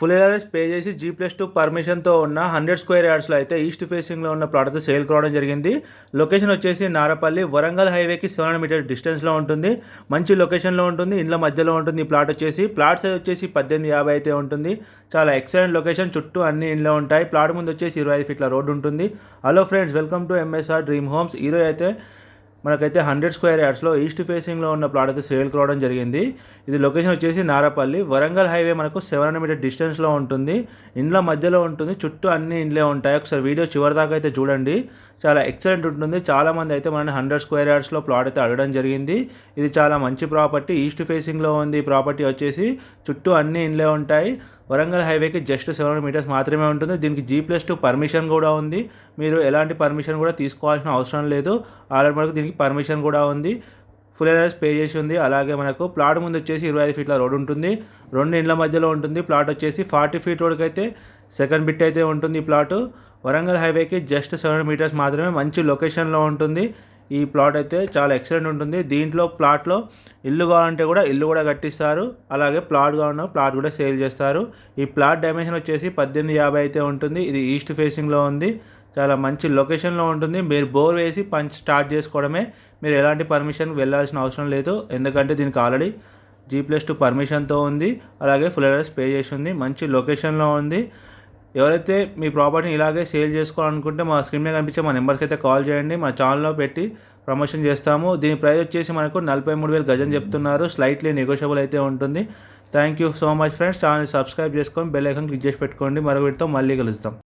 Full LRS pay చేసి G plus two పర్మిషన్తో ఉన్న హండ్రెడ్ స్క్వేర్ యార్డ్స్లో అయితే ఈస్ట్ ఫేసింగ్లో ఉన్న ప్లాట్ అయితే సేల్ కావడం జరిగింది. లొకేషన్ వచ్చేసి నారపల్లి వరంగల్ హైవేకి సెవెన్ హండ్రెడ్ మీటర్ డిస్టెన్స్లో ఉంటుంది. మంచి లొకేషన్లో ఉంటుంది. ఇండ్ల మధ్యలో ఉంటుంది. ఈ ప్లాట్ వచ్చేసి ప్లాట్ సైజ్ వచ్చేసి పద్దెనిమిది యాభై అయితే ఉంటుంది. చాలా ఎక్సలెంట్ లొకేషన్. చుట్టూ అన్ని ఇండ్లు ఉంటాయి. ప్లాట్ ముందు వచ్చేసి ఇరవై ఐదు ఫీట్ల రోడ్డు ఉంటుంది. Hello friends welcome to MSR dream homes. ఈరోజు అయితే మనకైతే హండ్రెడ్ స్క్వేర్ యార్డ్స్లో ఈస్ట్ ఫేసింగ్లో ఉన్న ప్లాట్ అయితే సేల్ కావడం జరిగింది. ఇది లొకేషన్ వచ్చేసి నారపల్లి. వరంగల్ హైవే మనకు సెవెన్ హండ్రెడ్ మీటర్ డిస్టెన్స్లో ఉంటుంది. ఇండ్ల మధ్యలో ఉంటుంది. చుట్టూ అన్ని ఇండ్లే ఉంటాయి. ఒకసారి వీడియో చివరి దాకా అయితే చూడండి. చాలా ఎక్సలెంట్ ఉంటుంది. చాలామంది అయితే మనని హండ్రెడ్ స్క్వేర్ యార్డ్స్లో ప్లాట్ అయితే అడగడం జరిగింది. ఇది చాలా మంచి ప్రాపర్టీ. ఈస్ట్ ఫేసింగ్లో ఉంది ప్రాపర్టీ వచ్చేసి. చుట్టూ అన్ని ఇండ్లే ఉంటాయి. వరంగల్ హైవేకి జస్ట్ సెవెన్ మీటర్స్ మాత్రమే ఉంటుంది. దీనికి జీ ప్లస్ టూ పర్మిషన్ కూడా ఉంది. మీరు ఎలాంటి పర్మిషన్ కూడా తీసుకోవాల్సిన అవసరం లేదు. ఆల్రెడీ మనకు దీనికి పర్మిషన్ కూడా ఉంది. ఫుల్ ఎనర్స్ పే చేసి ఉంది. అలాగే మనకు ప్లాట్ ముందు వచ్చేసి ఇరవై ఐదు ఫీట్ల రోడ్ ఉంటుంది. రెండు ఇండ్ల మధ్యలో ఉంటుంది. ప్లాట్ వచ్చేసి ఫార్టీ ఫీట్ రోడ్కి అయితే సెకండ్ బిట్ అయితే ఉంటుంది ఈ ప్లాట్ వరంగల్ హైవేకి జస్ట్ సెవెన్ మీటర్స్ మాత్రమే మంచి లొకేషన్లో ఉంటుంది. ఈ ప్లాట్ అయితే చాలా ఎక్సలెంట్ ఉంటుంది. దీంట్లో ప్లాట్లో ఇల్లు కావాలంటే కూడా ఇల్లు కూడా కట్టిస్తారు. అలాగే ప్లాట్ కావాలన్నా ప్లాట్ కూడా సేల్ చేస్తారు. ఈ ప్లాట్ డైమెన్షన్ వచ్చేసి పద్దెనిమిది యాభై అయితే ఉంటుంది. ఇది ఈస్ట్ ఫేసింగ్లో ఉంది. చాలా మంచి లొకేషన్లో ఉంటుంది. మీరు బోర్ వేసి పంచ్ స్టార్ట్ చేసుకోవడమే. మీరు ఎలాంటి పర్మిషన్ వెళ్ళాల్సిన అవసరం లేదు. ఎందుకంటే దీనికి ఆల్రెడీ జీ ప్లస్ టూ పర్మిషన్తో ఉంది. అలాగే ఫుల్ అడ్రస్ పే చేసి ఉంది. మంచి లొకేషన్లో ఉంది. ఎవరైతే మీ ప్రాపర్టీని ఇలాగే సేల్ చేసుకోవాలనుకుంటే మా స్క్రీన్ మీద కనిపించే మా నెంబర్కి అయితే కాల్ చేయండి. మా ఛానల్లో పెట్టి ప్రమోషన్ చేస్తాము. దీని ప్రైస్ వచ్చేసి మనకు నలభై మూడు వేలు గజం చెప్తున్నారు. స్లైట్లీ నెగోషియబుల్ అయితే ఉంటుంది. Thank you so much friends channel subscribe చేసుకొని బెల్ ఐకాన్ క్లిక్ చేసి పెట్టుకోండి. మరొక మళ్ళీ కలుస్తాం